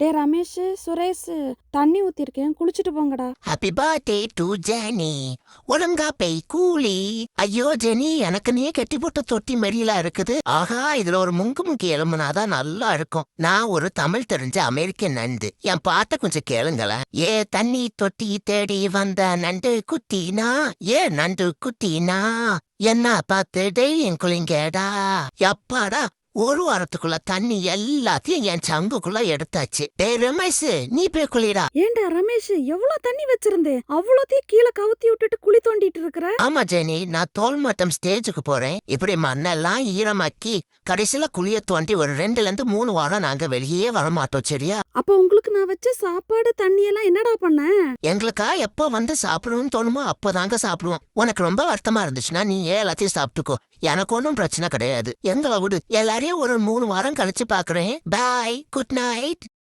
டே ரமேஷ் சுரேஷ் தண்ணி ஊத்திருக்கேன் குளிச்சுட்டு போங்கடா. ஹாப்பி பர்த்டே டு ஜெனி ஒழுங்கா பெய் கூலி. ஐயோ ஜெனி எனக்கு நீ கட்டி போட்ட தொட்டி மெரியலா இருக்குது. ஆஹா இதுல ஒரு முங்கு முங்கி எலும்புனாதான் நல்லா இருக்கும். நான் ஒரு தமிழ் தெரிஞ்ச அமெரிக்க நண்டு. என் பாட்ட கொஞ்சம் கேளுங்களேன். ஏ தண்ணி தொட்டி தேடி வந்த நண்டு குத்தினா ஏ நண்டு குத்தினா என்ன பார்த்து டெய்லியும் குளிங்கடா. எப்பாடா ஒரு வாரத்துக்குள்ள தண்ணி எல்லாத்தையும் என் சங்குக்குள்ள எடுத்தாச்சு. டே ரமேஷ் நீ போய் குளிடா. ஏண்டா ரமேஷ் எவ்வளவு தண்ணி வச்சிருந்தே? அவ்வளோத்தையும் கீழே கவுத்தி விட்டுட்டு குழி தோண்டி இருக்கிற? ஆமா ஜெனி. நான் தோல் மட்டம் ஸ்டேஜுக்கு போறேன். இப்படி மண்ணெல்லாம் ஈரமாக்கி கடைசியில குழிய தோண்டி ஒரு ரெண்டுல இருந்து மூணு வாரம் நாங்க வெளியே வர மாட்டோம் சரியா? அப்ப உங்களுக்கு நான் வச்ச சாப்பாடு தண்ணி எல்லாம் என்னடா பண்ண? எங்களுக்கா எப்ப வந்து சாப்பிடணும்னு தோணுமோ அப்பதாங்க சாப்பிடுவோம். உனக்கு ரொம்ப வருத்தமா இருந்துச்சுன்னா நீ ஏன் எல்லாத்தையும் சாப்பிட்டுக்கோ? எனக்கு ஒன்றும் பிரச்சனை கிடையாது. எங்களை விடு. எல்லாரையும் ஒரு மூணு வாரம் கழிச்சு பாக்குறேன். Bye good night